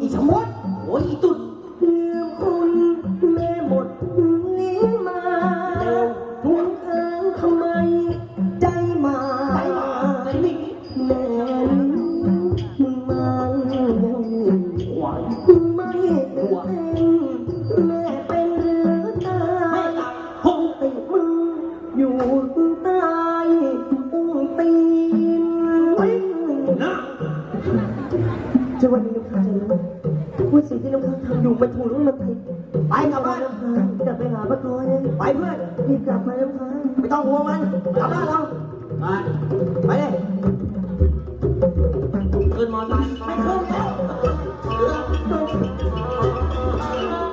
อีชะมดโอ้ยอีตุดลืมคุณแม่หมดเลี้ยงมาทวงทางทำไมใจมาไปมาไอ้นี่แม่มึงมันยังหวานไม่เป็นแม่ สวันนี้ลูกค้าจะรู้ว่าสิ่งที่ลูกค้าทำอยู่มันถูกหรือมันผิดไปกลับบ้านลูกค้ากลับไปหาป้าก้อยไปเพื่อนรีบกลับมาลูกค้าไม่ต้องห่วงมันกลับบ้านเราไปไปเลยขึ้นมอไซค์ไม่ขึ้นแล้ว